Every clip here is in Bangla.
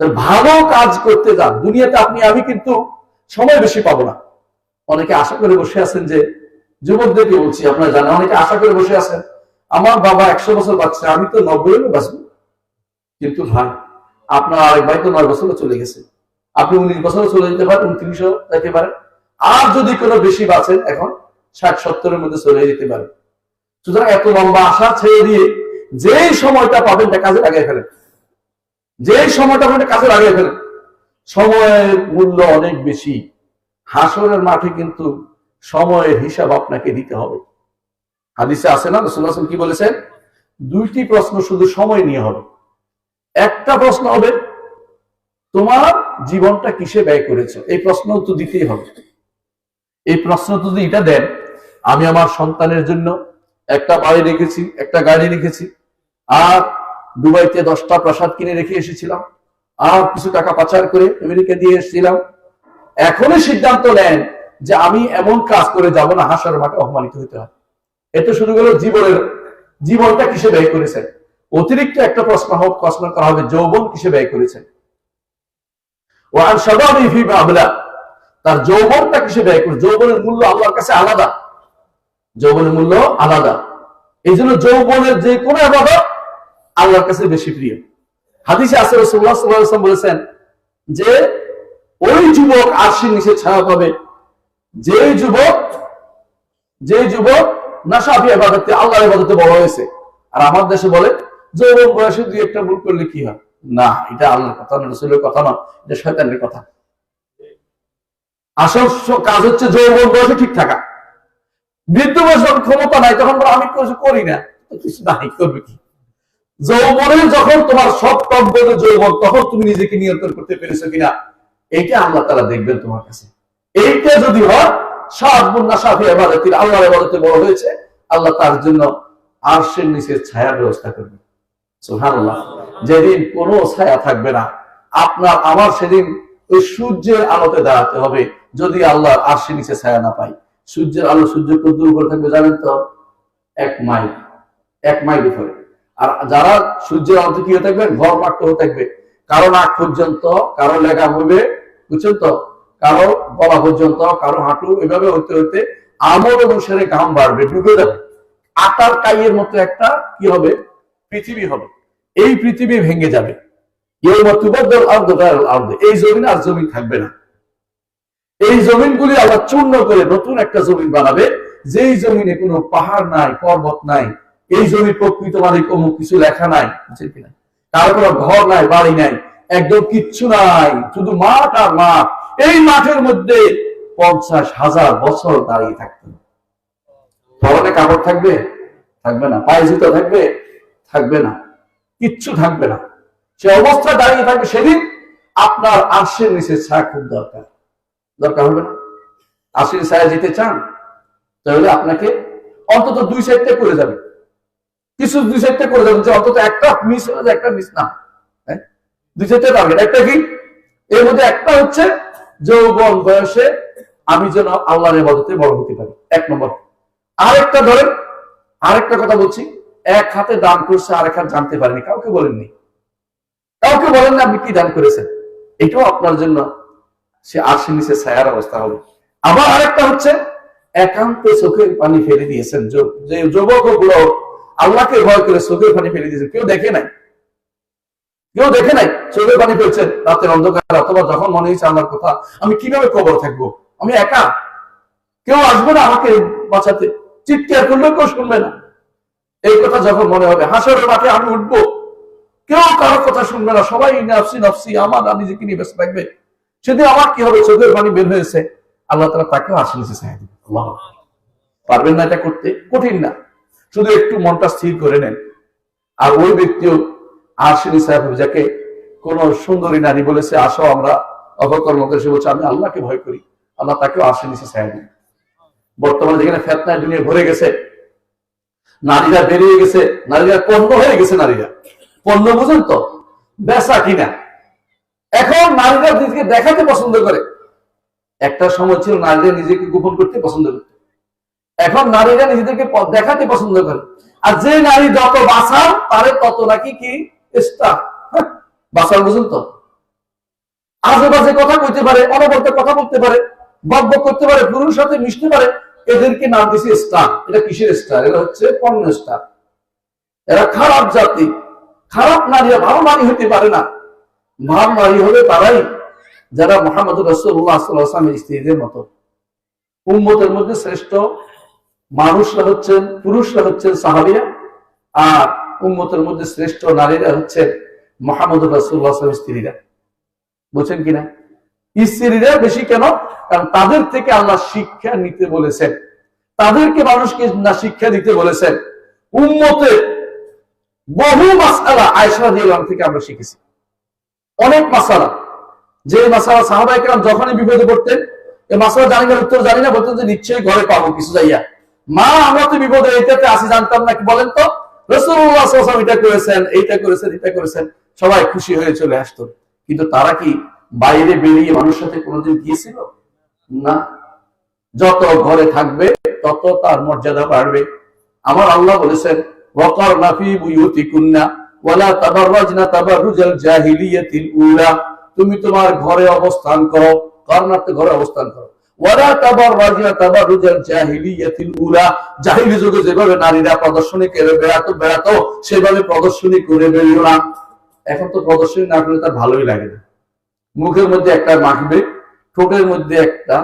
ভালো কাজ করতে যান। দুনিয়াতে আপনি, আমি কিন্তু সময় বেশি পাবো না। অনেকে আশা করে বসে আছেন যে, যুবকদেরকে বলছি, আপনারা জানেন, অনেকে আশা করে বসে আছেন, আমার বাবা একশো বছর বাচ্চা আমি তো নব্বই বাঁচবো। কিন্তু ভাই, আপনার আরেক ভাই তো নয় বছরও চলে গেছে। আপনি উনিশ বছরও চলে যেতে পারেন, উনত্রিশও যেতে পারেন। আর যদি কোনো বেশি বাঁচেন, এখন ষাট, সত্তরের মধ্যে চলে যেতে পারেন। সুতরাং এত লম্বা আশা ছেড়ে দিয়ে যেই সময়টা পাবেন তা কাজে লাগিয়ে ফেলেন যেই সময়টা পাবেন কাজে লাগিয়ে ফেলেন সময়ের মূল্য অনেক বেশি। হাসরের মাঠে কিন্তু সময়ের হিসাব আপনাকে দিতে হবে। হাদিসে আছে না রসুল্লাহ আসলাম কি বলেছেন? দুইটি প্রশ্ন শুধু সময় নিয়ে হবে। একটা প্রশ্ন হবে, তোমার জীবনটা কিসে ব্যয় করেছ? এই প্রশ্ন তো দিতেই হবে। এই প্রশ্ন তো যদি এটা দেন, আমি আমার সন্তানের জন্য একটা বাড়ি রেখেছি, একটা গাড়ি রেখেছি, আর দুবাইতে দশটা প্রাসাদ কিনে রেখে এসেছিলাম। আর কিছু টাকা পাচার করে আমেরিকা দিয়ে এসেছিলাম। এখনই সিদ্ধান্ত নেন যে আমি এমন কাজ করে যাব না, হাসার মাঠে অপমানিত হতে হয় এতে শুরু গেল জীবনের, জীবনটা কিসে ব্যয় করেছেন অতিরিক্ত একটা প্রশ্ন হোক, প্রশ্ন করা হবে, যৌবন কিসে ব্যয় করেছেন ওয়ান সবাবি ফি মাবলা তার যৌবনটা কিসে ব্যয় করে যৌবনের মূল্য আল্লাহর কাছে আলাদা। যৌবনের মূল্য আলাদা। এই জন্য যৌবনের যে কোনো আবাদত আল্লাহর কাছে বেশি প্রিয়। হাদিসে আসে সাল্লাল্লাহু বলেছেন যে, ওই যুবক আরশির নিচে ছায়া পাবে। যে যুবক যে যুবক নাশাফি আবাদতে আল্লাহর ইবাদতে বড় হয়েছে। আর আমার দেশে বলে, যৌবন বয়সে দুই একটা ভুল করলে কি হয়? না, এটা আল্লাহর কথা না, রসুলের কথা না, এটা শয়তানের কথা। আসল কাজ হচ্ছে যৌবন বয়সে ঠিক থাকা। বৃদ্ধ বয়স ক্ষমতা নাই, তখন আমি কিছু করি না। কিছু নাই, করবে কি? যৌবনে যখন তোমার সব টক যৌবন, তখন তুমি নিজেকে নিয়ন্ত্রণ করতে পেরেছ কিনা, এইটা আল্লাহ তারা দেখবেন তোমার কাছে। এইটা যদি হয়, সাত বন্যা সাফি এবাদতির আল্লাহর এবাদতে বড় হয়েছে। আল্লাহ তার জন্য ছায়ার ব্যবস্থা করবে। সুবহানাল্লাহ। যেদিন কোনো ছায়া থাকবে না, আপনার আমার সেদিন ওই সূর্যের আলোতে দাঁড়াতে হবে, যদি আল্লাহর আরশের নিচে ছায়া না পাই। সূর্যের আলো সূর্য কত দূর করে থাকবে জানেন তো? এক মাইল এক মাইল উপরে। আর যারা সূর্যের আলোতে কি হয়ে থাকবে? ঘর মাঠ হয়ে থাকবে। কারও নাক পর্যন্ত, কারও লেখা হবে বুঝছেন তো? কারও গলা পর্যন্ত, কারও হাঁটু, এভাবে হইতে হইতে আমল অনুসারে ঘাম বাড়বে ডুবে যাবে। আটার কাইয়ের মতো একটা কি হবে? পৃথিবী হবে। এই পৃথিবী ভেঙে যাবে। এই জমিন আর জমিন থাকবে না। এই জমিনগুলি আবার চূর্ণ করে নতুন একটা জমিন বানাবে। যেই জমিনে কোনো পাহাড় নাই, পর্বত নাই এই জমি প্রকৃত মালিক অমুক কিছু লেখা নাই বুঝছেন কিনা? কারও কোনো ঘর নাই, বাড়ি নাই, একদম কিচ্ছু নাই, শুধু মাঠ আর মাঠ। এই মাঠের মধ্যে পঞ্চাশ হাজার বছর দাঁড়িয়ে থাকতে হবে। পরনে কাপড় থাকবে? থাকবে না। পায়ে জুতো থাকবে? থাকবে না। কিচ্ছু থাকবে না। সে অবস্থা দাঁড়িয়ে থাকবে সেদিন। আপনার আর্শের নিচে ছায়া খুব দরকার। দরকার হবে না? আর্শের ছায়া যেতে চান, তাহলে আপনাকে অন্তত দুই সাইডটা করে যাবে। কিছু দুই সাইডটা করে যাবে যে অন্তত একটা মিস হলে একটা মিস না। হ্যাঁ? দুই সাইডটা টার্গেট একটা কি? এর মধ্যে একটা হচ্ছে যৌবন বয়সে আমি যেন আল্লাহর ইবাদতে বড় হতে পারি। এক নম্বর। আরেকটা ধরেন, আরেকটা কথা বলছি, এক হাতে দান করছে, আরেক হাত জানতে পারেনি, কাউকে বলেননি। কাউকে বলেন আপনি কি দান করেছেন? এটাও আপনার জন্য সে আরশি নিচে ছায়ার অবস্থা হবে। আবার আরেকটা হচ্ছে, একান্তে চোখের পানি ফেলে দিয়েছেন যুবকগুলো আল্লাহকে ভয় করে চোখের পানি ফেলে দিয়েছেন কেউ দেখে নাই? কেউ দেখে নাই? চোখের পানি ফেলছেন রাতের অন্ধকার, অথবা যখন মনে হয়েছে আমার কথা, আমি কীভাবে কবর থাকব? আমি একা? কেউ আসবে না আমাকে বাঁচাতে। চিৎকার করলেও কেউ শুনবে না। এই কথা যখন মনে হবে, হাসরের মাঠে আমি উঠবো। কেউ কারোর কথা শুনবে না। সবাই নাফসি নাফসি, আমার আমি নিজেকে নিয়ে ব্যস্ত থাকবে। সেদিন আমার কি হবে? চোখের পানি বের হয়েছে। আল্লাহ তালা তাকেও আসে নিচে চাই দিবে। আল্লাহ পারবেন না এটা করতে? কঠিন না। শুধু একটু মনটা স্থির করে নেন। আর ওই ব্যক্তিও আরশিনী সাহেব যাকে কোন সুন্দরী নারী বলেছে, আসো আমরা অপকর্ম করে সে বলছে, আমি আল্লাহকে ভয় করি। আল্লাহ তাকেও আরশি নিচে ছায়া দিবে বর্তমানে যেখানে ফেতনায় দুনিয়া ভরে গেছে, নারীরা বেরিয়ে গেছে, নারীরা পণ্য হয়ে গেছে, নারীরা। পণ্য বুঝেন তো, বেচা কিনা। এখন নারীরা নিজেকে দেখাতে পছন্দ করে। একটা সময় ছিল নারীরা নিজেকে গোপন করতে পছন্দ করত। এখন নারীরা নিজেদেরকে প- দেখাতে পছন্দ করে। আর যে নারী যত বাঁচান তারে তত নাকি কি? স্টার। বাঁচার বুঝুন তো। আজেবাজে কথা কইতে পারে, অনবরত কথা বলতে পারে বক করতে পারে পুরুষ সাথে মিশতে পারে, এদেরকে নাম দিছি স্টার। এটা কিসের স্টার? এটা হচ্ছে পণ্য স্টার। এরা খারাপ জাতি। খারাপ নারী ভালো নারী হতে পারে না। ভালো নারী হবে তারাই যারা মোহাম্মদ রসুল্লাহ স্ত্রীদের মতো। উম্মতের মধ্যে শ্রেষ্ঠ মানুষরা হচ্ছেন, পুরুষরা হচ্ছেন সাহাবিয়া আর উম্মতের মধ্যে শ্রেষ্ঠ নারীরা হচ্ছেন মোহাম্মদ রসুল্লাহ স্ত্রীরা। বুঝছেন কিনা স্ত্রীরা বেশি কেন? কারণ তাদের থেকে আল্লাহ শিক্ষা নিতে বলেছেন। তাদেরকে মানুষকে না শিক্ষা দিতে বলেছেন। উম্মতের বহু মাসালা আয়সা দিয়ে থেকে আমরা শিখেছি। অনেক মাসালা। যে মাসালা সাহাবাই কেরাম যখনই বিপদে পড়তেন এই মাসালা জানি না, উত্তর জানি না, বলতেন যে নিশ্চয়ই ঘরে পাবো, কিছু যাইয়া। মা, আমরা তো বিপদে এইটাতে আসি, জানতাম না, কি বলেন তো? রসুল্লাহ এটা করেছেন, এইটা করেছেন, এটা করেছেন, সবাই খুশি হয়ে চলে আসতো। কিন্তু তারা কি বাইরে বেরিয়ে মানুষের সাথে কোনোদিন গিয়েছিল? না। যত ঘরে থাকবে, তত তার মর্যাদা বাড়বে। আমার আল্লাহ বলেছেন, ওয়াকার নাফি বুয়ুতিকুন্না, ওয়ালা তাবাররাজনা তাবাররুজাল জাহিলিয়াতিল উলা। তুমি তোমার ঘরে অবস্থান করো কর্ণাতে ঘরে অবস্থান করো? যেভাবে নারীরা প্রদর্শনী করে বেড়াতো বেড়াতো, সেভাবে প্রদর্শনী করে বেরিও না। এখন তো প্রদর্শনী না করলে তার ভালোই লাগে না। মুখের মধ্যে একটা মাখবে, ঠোঁটের মধ্যে একটা,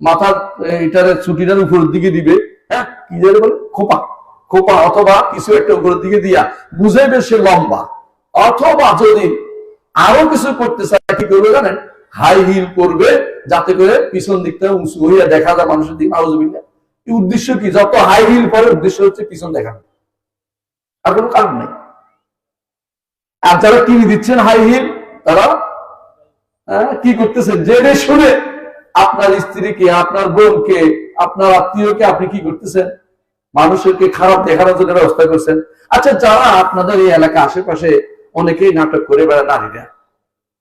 মাথার এটার ছুটিটার উপরের দিকে দিবে হ্যাঁ কি যেন বলে? খোপা। খোপা অথবা কিছু একটা উপরের দিকে দিয়া বুঝাইবে সে লম্বা। অথবা যদি আরও কিছু করতে চায়, কি করবে জানেন? হাই হিল করবে যাতে করে পিছন দিকটা উঁচু হইয়া দেখা যায় মানুষের দিকে আউজবিল্লা এই উদ্দেশ্য কি? যত হাই হিল পরে উদ্দেশ্য হচ্ছে পিছন দেখানো আর কোনো কারণ নেই। আর যারা টিভি দিচ্ছেন হাই হিল তারা হ্যাঁ, কি করতেছেন? জেনে শুনে আপনার স্ত্রীকে আপনার বোনকে আপনার আত্মীয়কে আপনি কি করতেছেন? মানুষকে খারাপ দেখানোর জন্য ব্যবস্থা করছেন। আচ্ছা যারা আপনাদের এই এলাকা আশেপাশে অনেকেই নাটক করে বেড়ায় নারীরা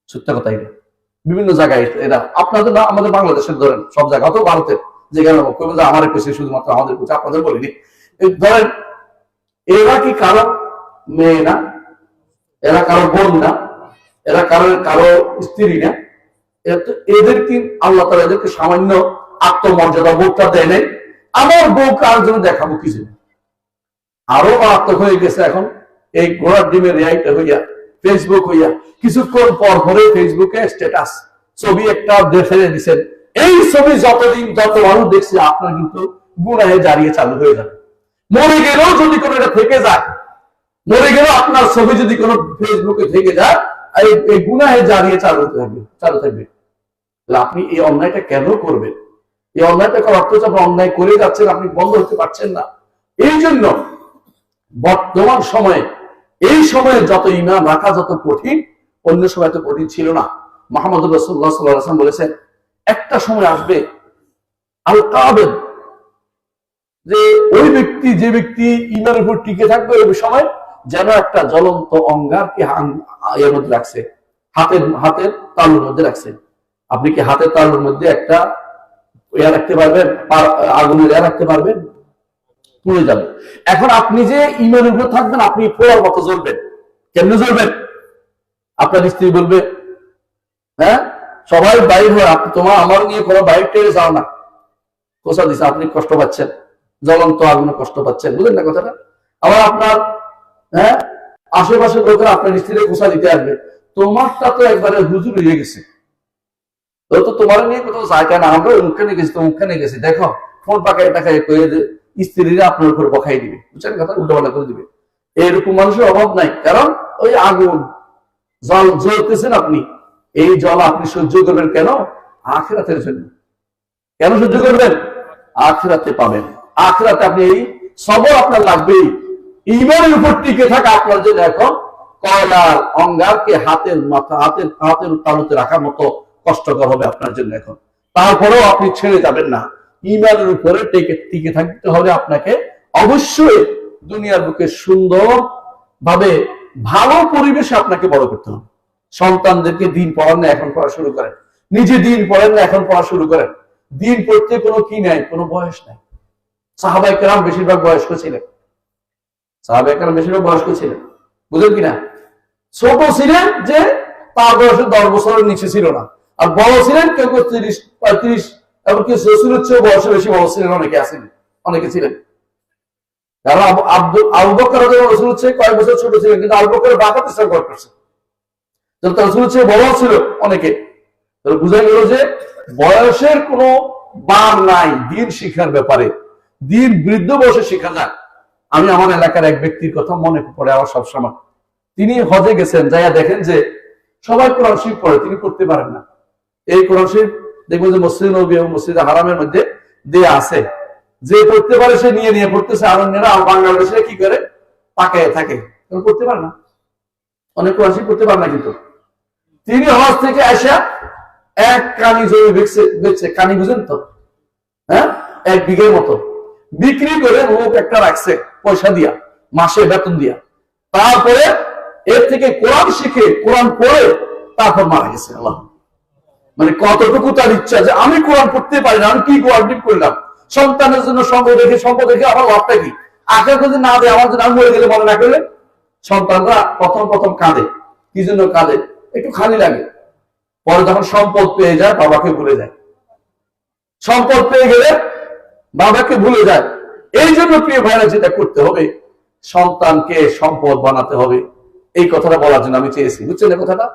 সত্য কথা এটা বিভিন্ন জায়গায় এরা আপনাদের না আমাদের বাংলাদেশের ধরেন সব জায়গা অত ভারতের যে আমার কাছে শুধুমাত্র আমাদের কাছে আপনাদের বলিনি। ধরেন, এরা কি কারও মেয়ে না? এরা কারও বোন না? এরা কারও কারও স্ত্রী না? এদের কি আল্লাহ তালা এদেরকে সামান্য আত্মমর্যাদা বোধটা দেয় নাই? আমার বউকে আর জন্য দেখাবো কিছু আরও মারাত্মক হয়ে গেছে এখন, এই ঘোড়ার ডিমের রেয়াইটা হইয়া ফেসবুক হইয়া কিছুক্ষণ পর পরে ফেসবুকে স্ট্যাটাস ছবি একটা দেখে দিচ্ছেন এই ছবি যতদিন যত মানুষ দেখছে, আপনার কিন্তু গুণাহে জারিয়ে চালু হয়ে যাবে। মরে গেলেও যদি কোনো এটা থেকে যায়, মরে গেলেও আপনার ছবি যদি কোনো ফেসবুকে থেকে যায়, এই গুনাহে জারিয়ে চালু থাকবে চালু থাকবে। আপনি এই অন্যায়টা কেন করবেন? এই অন্যায়টা করার অর্থ আপনি অন্যায় করে যাচ্ছেন, আপনি বন্ধ হতে পারছেন না। এই জন্য বর্তমান সময়ে এই সময়ে যত ইমান রাখা যত কঠিন, অন্য সময় তো কঠিন ছিল না। মোহাম্মদ রসুল্লাহ সাল্লাম বলেছেন, একটা সময় আসবে আল কাবেদ যে ওই ব্যক্তি, যে ব্যক্তি ইমানের উপর টিকে থাকবে ওই সময় যেন একটা জ্বলন্ত অঙ্গারকে এর মধ্যে রাখছে। হাতের হাতের তালুর মধ্যে রাখছে। আপনি কি হাতের তালুর মধ্যে একটা ইয়া রাখতে পারবেন? আগুনের ইয়া রাখতে পারবেন? পুড়ে যাবে। এখন আপনি যে ইমের উপর থাকবেন, আপনি পোড়ার মতো জ্বলবেন। কেমনে জ্বলবেন? আপনার স্ত্রী বলবে হ্যাঁ সবাই বাইর হয়ে আপনি তোমার, আমার নিয়ে কোনো বাইর টেরে যাও না। কোথা দিছে, আপনি কষ্ট পাচ্ছেন। জ্বলন্ত আগুনে কষ্ট পাচ্ছেন। বুঝলেন না কথাটা? আবার আপনার হ্যাঁ আশেপাশের লোকেরা আপনার স্ত্রীকে কোষা দিতে আসবে। তোমারটা তো একবারে হুজুর হয়ে গেছে। তো তোমার নিয়ে কোথাও যায় না। আমরা মুখখানে গেছি, তো মুখখানে গেছি। দেখো, ফোন পাকায় টাকায় কয়ে স্ত্রীরা আপনার উপর বকাই দিবে। বুঝছেন কথা? উল্টোপাল্টা করে দিবে। এরকম মানুষের অভাব নাই। কারণ ওই আগুন, জল জ্বলতেছেন আপনি। এই জল আপনি সহ্য করবেন কেন? আখেরাতের জন্য। কেন সহ্য করবেন? আখেরাতে পাবেন। আখেরাতে আপনি এই সবর আপনার লাগবেই। ইমানের উপর টিকে থাকা আপনার জন্য এখন কয়লার অঙ্গারকে হাতের মাথা, হাতের হাতের তালুতে রাখার মতো কষ্টকর হবে আপনার জন্য এখন। তারপরেও আপনি ছেড়ে যাবেন না। ইমানের উপরে টিকে টিকে থাকতে হলে আপনাকে। অবশ্যই দুনিয়ার বুকে সুন্দর ভাবে ভালো পরিবেশে আপনাকে বড় করতে হবে। সন্তানদেরকে দিন পড়ান না, এখন পড়া শুরু করেন। নিজে দিন পড়েন না, এখন পড়া শুরু করেন। দিন পড়তে কোনো কি নাই, কোনো বয়স নাই। সাহাবাই কেরাম বেশিরভাগ বয়স্ক ছিলেন। সাহাবাই কেরাম বেশিরভাগ বয়স্ক ছিলেন। বুঝলেন কিনা? ছোট ছিলেন যে তার বয়সে দশ বছরের নিচে ছিল না। আর বড় ছিলেন কেউ কেউ তিরিশ, পঁয়ত্রিশ এমনকি শ্বশুরের চেয়ে বয়সে বেশি বড় ছিলেন অনেকে আছেন, অনেকে ছিলেন। কারণ আব্দুল আবু বকর রসুল হচ্ছে কয়েক বছর ছোট ছিলেন, কিন্তু আবু বকরের করছে রসুল হচ্ছে বড় ছিল অনেকে। গেল যে বয়সের কোনো বার নাই দিন শিখার ব্যাপারে। দিন বৃদ্ধ বয়সে শেখা যায়। আমি আমার এলাকার এক ব্যক্তির কথা মনে পড়ে আমার সবসময়। তিনি হজে গেছেন, যাইয়া দেখেন যে সবাই কোরআন শরীফ পড়ে, তিনি পড়তে পারেন না। এই কোরআন শরীফ দেখবেন যে মসজিদ নবী এবং মসজিদ হারামের মধ্যে দেয়া আছে। যে পড়তে পারে সে নিয়ে নিয়ে পড়তেছে। আর অন্যরা বাংলাদেশে কি করে? পাকায় থাকে। পড়তে পারে না। অনেক শরীফ পড়তে পারে না কিন্তু। তিনি হজ থেকে আসা এক কানি জমি বেচছে বেচছে। কানি বুঝেন তো? হ্যাঁ? এক বিঘের মতো। বিক্রি করে লোক একটা রাখছে, পয়সা দিয়া, মাসে বেতন দিয়া। তারপরে এর থেকে কোরআন শিখে, কোরআন পড়ে, তারপর মারা গেছে। আল্লাহ। মানে কতটুকু তার ইচ্ছা যে আমি কোরআন পড়তে পারি না, আমি কি কোরআন করলাম সন্তানের জন্য সঙ্গ দেখে সঙ্গ দেখে আমার লাভটা কি? আগে যদি না দেয়, আমার জন্য আমি মরে গেলে মনে না করলে? সন্তানরা প্রথম প্রথম কাঁদে। কি জন্য কাঁদে? একটু খালি লাগে। পরে যখন সম্পদ পেয়ে যায়, বাবাকে ভুলে যায়। সম্পদ পেয়ে গেলে বাবাকে ভুলে যায়। এই জন্য প্রিয় ভাইরা, যেটা করতে হবে, সন্তানকে সম্পদ বানাতে হবে। এই কথাটা বলার জন্য আমি চেয়েছি। বুঝছেন কথাটা?